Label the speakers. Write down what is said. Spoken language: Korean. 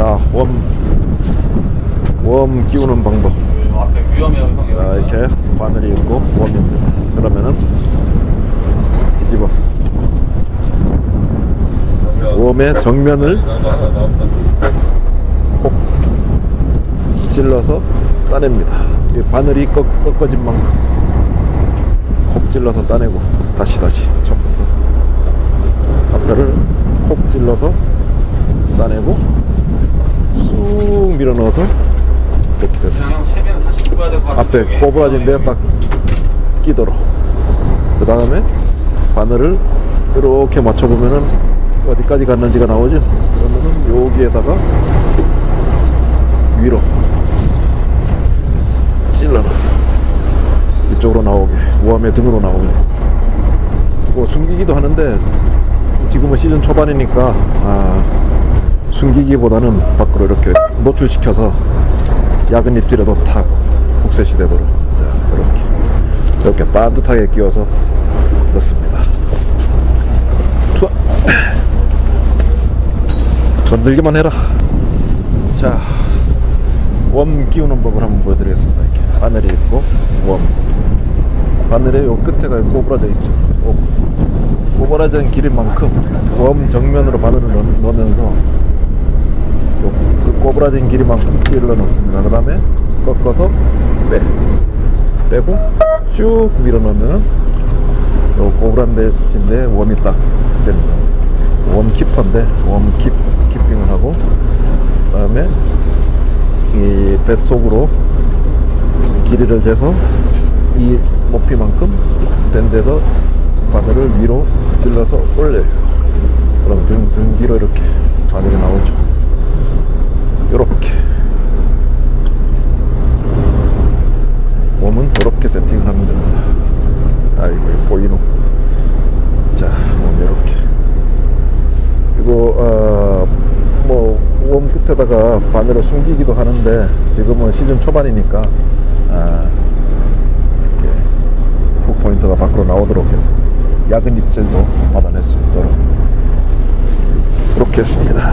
Speaker 1: 자, 웜, 웜 끼우는 방법.
Speaker 2: 앞에 위험해요 형
Speaker 1: 자, 이렇게 바늘이 있고 웜입니다. 그러면은 뒤집어서 웜의 정면을 콕 찔러서 따냅니다. 이 바늘이 꺾, 꺾어진 만큼 콕 찔러서 따내고 다시 다시 처음부터 앞에를 콕 찔러서 따내고 쑥 밀어 넣어서 이렇게
Speaker 2: 같아요
Speaker 1: 앞에 꼬부라진데 딱 끼도록. 그 다음에 바늘을 이렇게 맞춰보면은 어디까지 갔는지가 나오죠? 그러면은 여기에다가 위로 찔러놨어. 이쪽으로 나오게 웜의 등으로 나오게. 뭐 숨기기도 하는데 지금은 시즌 초반이니까 아, 숨기기보다는 밖으로 이렇게 노출시켜서 야근 입질에도 탁 국셋이 되도록 자 이렇게 이렇게 반듯하게 끼워서 넣습니다. 투하. 건들기만 해라. 자, 웜 끼우는 법을 한번 보여드리겠습니다. 이렇게 바늘이 있고 웜. 바늘의 요 끝에가 꼬부라져 있죠. 요 꼬부라진 길이만큼 웜 정면으로 바늘을 넣- 넣으면서 요, 그 꼬부라진 길이만큼 찔러 넣습니다. 그 다음에 꺾어서 빼. 빼고 쭉 밀어 넣으면 요 꼬부란 데인데 웜이 딱 됩니다. 웜 키퍼인데 웜 킵, 키핑을 하고 그 다음에 이 뱃속으로 길이를 재서 이 높이만큼 된 데서 바늘을 위로 찔러서 올려요. 그럼 등, 등 뒤로 이렇게 바늘이 나오죠. 요렇게 몸은 이렇게 세팅을 하면 됩니다. 아이고 보이노. 자, 몸 이렇게. 그리고 어, 뭐웜 끝에다가 바늘을 숨기기도 하는데 지금은 시즌 초반이니까 아, 이렇게 훅 포인트가 밖으로 나오도록 해서 야근 입질도 받아낼 수 있도록 그렇게 했습니다.